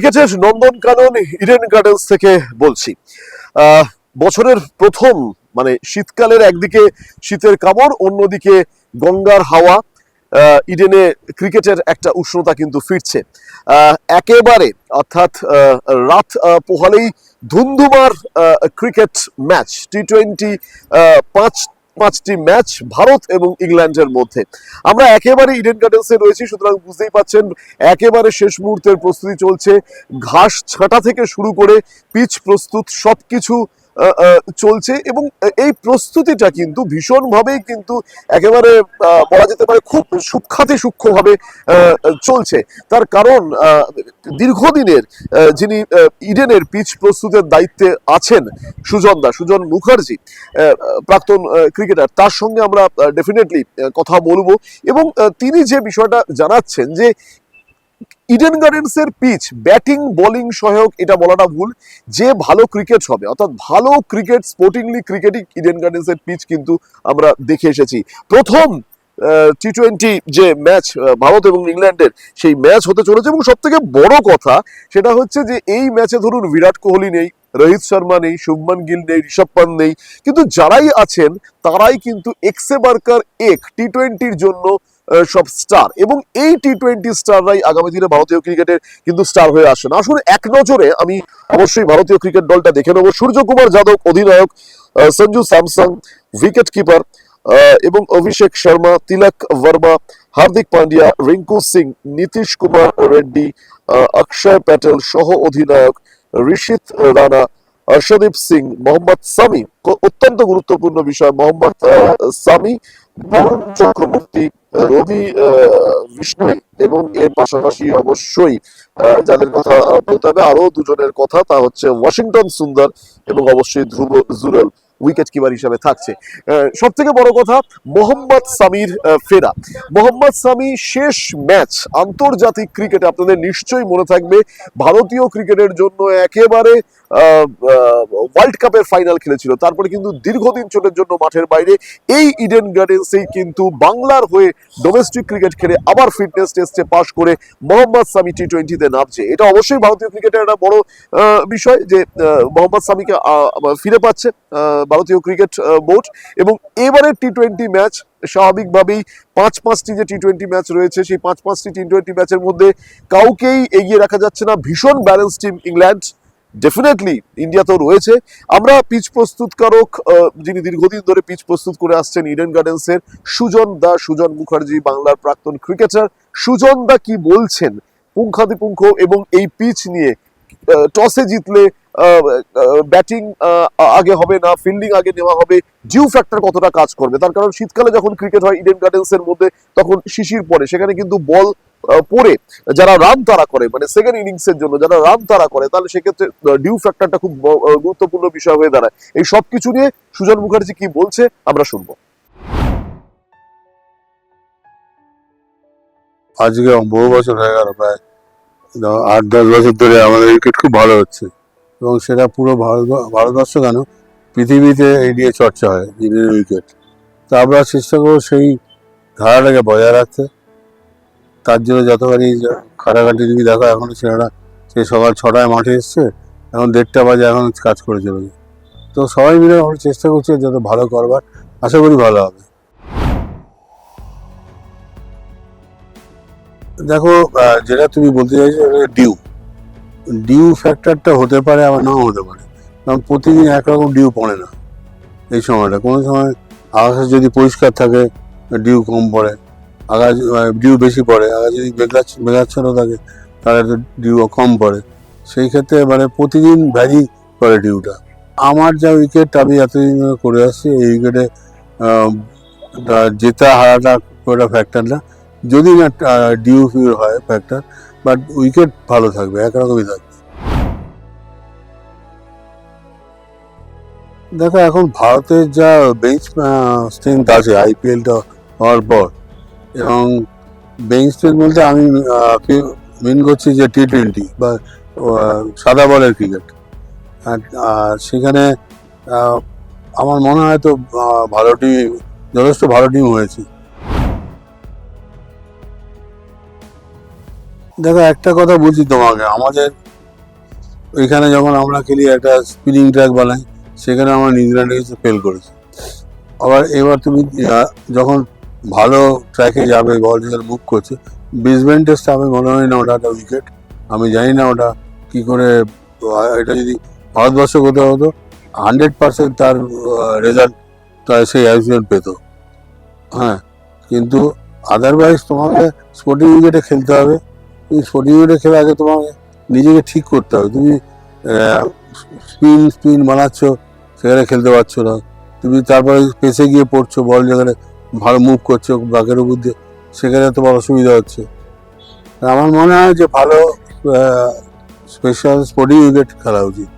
ক্রিকেটের Nandankanan Eden gardens থেকে বলছি। বছরের প্রথম মানে শীতকালের একদিকে শীতের কামড়, অন্যদিকে গঙ্গার হাওয়া ইডেনে ক্রিকেটের একটা উষ্ণতা কিন্তু ফিরছে। একেবারে, অর্থাৎ রাত পোহালেই ধুন্ধুমার ক্রিকেট ম্যাচ টি টোয়েন্টি পাঁচ পাঁচটি ম্যাচ ভারত এবং ইংল্যান্ডের মধ্যে। আমরা একেবারে ইডেন গার্ডেন্সে রয়েছি, সুতরাং বুঝতেই পাচ্ছেন, একেবারে শেষ মুহূর্তের প্রস্তুতি চলছে। ঘাস ছাঁটা থেকে শুরু করে পিচ প্রস্তুত, সবকিছু চলছে এবং এই প্রস্তুতিটা কিন্তু ভীষণভাবেই কিন্তু একেবারে বলা যেতে পারে খুব সূক্ষাতি সূক্ষ্মভাবে চলছে। তার কারণ দীর্ঘদিনের যিনি ইডেনের পিচ প্রস্তুতের দায়িত্বে আছেন সুজন দা সুজন মুখার্জি প্রাক্তন ক্রিকেটার, তার সঙ্গে আমরা ডেফিনেটলি কথা বলব। এবং তিনি যে বিষয়টা জানাচ্ছেন যে ইডেন গার্ডেন্সের পিচ ব্যাটিং বোলিং সহায়ক, এটা বলাটা ভুল। যে ভালো ক্রিকেট হবে, অর্থাৎ ভালো ক্রিকেট স্পোর্টিংলি ক্রিকেটই ইডেন গার্ডেন্সের পিচ কিন্তু আমরা দেখে এসেছি। প্রথম টি টোয়েন্টি যে ম্যাচ ভারত এবং ইংল্যান্ডের, সেই ম্যাচ হতে চলেছে এবং সব থেকে বড় কথা সেটা হচ্ছে যে এই ম্যাচে ধরুন বিরাট কোহলি নেই রোহিত শর্মা নেই, শুভমান গিল নেই, ঋষভ পান্ত নেই। কিন্তু যারাই আছেন, তারাই কিন্তু এক্সে বার্কার এক টি টোয়েন্টির জন্য সব স্টার। এবং এই টি টোয়েন্টি স্টাররাই আগামী দিনে ভারতীয় ক্রিকেটের কিন্তু স্টার হয়ে আসেন। আসলে এক নজরে আমি অবশ্যই ভারতীয় ক্রিকেট দলটা দেখে নেব। সূর্যকুমার যাদব, অধিনায়ক সঞ্জু স্যামসং উইকেট কিপার এবং অভিষেক শর্মা, তিলক বর্মা হার্দিক পান্ডিয়া, রিঙ্কু সিং, নীতিশ কুমার, রেড্ডি অক্ষয় প্যাটেল সহ অধিনায়ক ঋষিত রানা হর্ষদীপ সিং, মোহাম্মদ সামি অত্যন্ত গুরুত্বপূর্ণ বিষয়, মোহাম্মদ সামি বরুণ চক্রবর্তী, রবি বিষ্ণু এবং এর পাশাপাশি অবশ্যই যাদের কথা বলতে হবে আরও দুজনের কথা, তা হচ্ছে ওয়াশিংটন সুন্দর এবং অবশ্যই ধ্রুব জুরেল। উইকেট কিপার হিসাবে থাকছে। সব থেকে বড় কথা, মোহাম্মদ সামির ফেরা। মোহাম্মদ সামি শেষ ম্যাচ আন্তর্জাতিক ক্রিকেটে আপনাদের নিশ্চয়ই মনে থাকবে। ভারতীয় ক্রিকেটের জন্য একেবারে ওয়ার্ল্ড কাপের ফাইনাল খেলেছিল। তারপরে কিন্তু দীর্ঘদিন চোটের জন্য মাঠের বাইরে। এই ইডেন গার্ডেন্সেই কিন্তু বাংলার হয়ে ডোমেস্টিক ক্রিকেট খেলে আবার ফিটনেস টেস্টে পাশ করে মোহাম্মদ সামি টি টোয়েন্টিতে নামছে। এটা অবশ্যই ভারতীয় ক্রিকেটের একটা বড় বিষয় যে মোহাম্মদ সামিকে ফিরে পাচ্ছে ভারতীয় ক্রিকেট বোর্ড। এবং এবারের টি টোয়েন্টি ম্যাচ স্বাভাবিকভাবেই পাঁচ পাঁচটি যে টি টোয়েন্টি ম্যাচ রয়েছে, সেই পাঁচ পাঁচটি টি টোয়েন্টি ম্যাচের মধ্যে কাউকেই এগিয়ে রাখা যাচ্ছে না। ভীষণ balance team England definitely India তো রয়েছে। আমরা পিচ প্রস্তুতকারক যিনি দীর্ঘদিন ধরে পিচ প্রস্তুত করে আসছেন ইডেন গার্ডেন্সের সুজন দা, সুজন মুখার্জি, বাংলার প্রাক্তন ক্রিকেটার সুজন দা কি বলছেন? পুঙ্খাদিপুঙ্খ এবং এই পিচ নিয়ে টসে জিতলে ব্যাটিং আগে হবে না ফিল্ডিং আগে নেওয়া হবে ডিউ ফ্যাক্টর কতটা কাজ করবে? তার কারণ শীতকালে যখন ক্রিকেট হয় ইডেন গার্ডেন্স এর মধ্যে তখন শিশির পরে সেখানে কিন্তু বল পড়ে। যারা রান তারা করে মানে সেকেন্ড ইনিংস এর জন্য যারা রান তারা করে, তাহলে সেক্ষেত্রে ডিউ ফ্যাক্টরটা খুব গুরুত্বপূর্ণ বিষয় হয়ে দাঁড়ায়। এই সব কিছু নিয়ে সুজন মুখার্জি কি বলছে, আমরা শুনব। আজকে বহু বছর হয়ে গেল, প্রায় আট দশ বছর ধরে আমাদের ক্রিকেট খুব ভালো হচ্ছে। এবং সেটা পুরো ভারত, ভারতবর্ষ কেন? পৃথিবীতে এই নিয়ে চর্চা হয় ইন্ডিয়ান উইকেট। তো আমরা চেষ্টা করব সেই ধারাটাকে বজায় রাখতে। তার জন্য যতবারই যা- খাটাখাটি তুমি দেখো, এখন ছেলেরা সে সকাল ছটায় মাঠে এসছে, এখন দেড়টা বাজে, এখন কাজ করে চলেছে তো সবাই মিলে আমরা চেষ্টা করছি যত ভালো করবার। আশা করি ভালো হবে। দেখো যেটা তুমি বলতে চাইছো ডিউ। ডিউ ফ্যাক্টরটা হতে পারে আবার নাও হতে পারে। কারণ প্রতিদিন একরকম ডিউ পড়ে না এই সময়টা। কোনো সময় আকাশে যদি পরিষ্কার থাকে ডিউ কম পড়ে। আকাশ ডিউ বেশি পড়ে। আকাশ যদি মেঘাচ্ছ মেঘাচ্ছন্ন থাকে, তাহলে তো ডিউ কম পড়ে। সেই ক্ষেত্রে মানে প্রতিদিন ভ্যারি করে ডিউটা আমার যা উইকেট আমি এতদিন করে আসছি, এই উইকেটে জেতা হারাটা একটা ফ্যাক্টর না। যদি না ডিউ ফিউ হয় ফ্যাক্টর বাট উইকেট ভালো থাকবে, একরকমই থাকবে। দেখো, এখন ভারতের যা বেঞ্চ স্ট্রেংথ আছে আইপিএলটা হওয়ার পর, এবং বেঞ্চ স্ট্রেংথ বলতে আমি মেন করছি যে টি টোয়েন্টি বা সাদা বলের ক্রিকেট আর সেখানে আমার মনে হয় তো ভালো টিম যথেষ্ট ভালো টিম হয়েছে। দেখো, একটা কথা বলছি তোমাকে। আমাদের ওইখানে যখন আমরা খেলি একটা স্পিনিং ট্র্যাক বানাই, সেখানে আমরা নিউজিল্যান্ডে এসে ফেল করেছি। আবার এবার তুমি যখন ভালো ট্র্যাকে যাবে বল যখন মুভ করছে বেসমেন্ট টেস্ট আমি মনে হয় না ওটা একটা উইকেট আমি জানি না ওটা কি করে এটা যদি ভারতবর্ষ কোথাও হতো হান্ড্রেড পার্সেন্ট তার রেজাল্ট তার সেই আইসিএল পেত। হ্যাঁ কিন্তু আদারওয়াইজ তোমাকে স্পোর্টিং উইকেটে খেলতে হবে। তুমি স্পোর্টিং রেখে আগে তোমাকে নিজেকে ঠিক করতে হবে। তুমি স্পিন স্পিন বানাচ্ছ, সেখানে খেলতে পারছ না। তুমি তারপরে পেসে গিয়ে পড়ছো বল যেখানে ভালো মুভ করছ, বাঘের উপর দিয়ে, সেখানে তোমার অসুবিধা হচ্ছে। আমার মনে হয় যে ভালো স্পেশাল স্পোর্টিং উইকেট খেলা উচিত।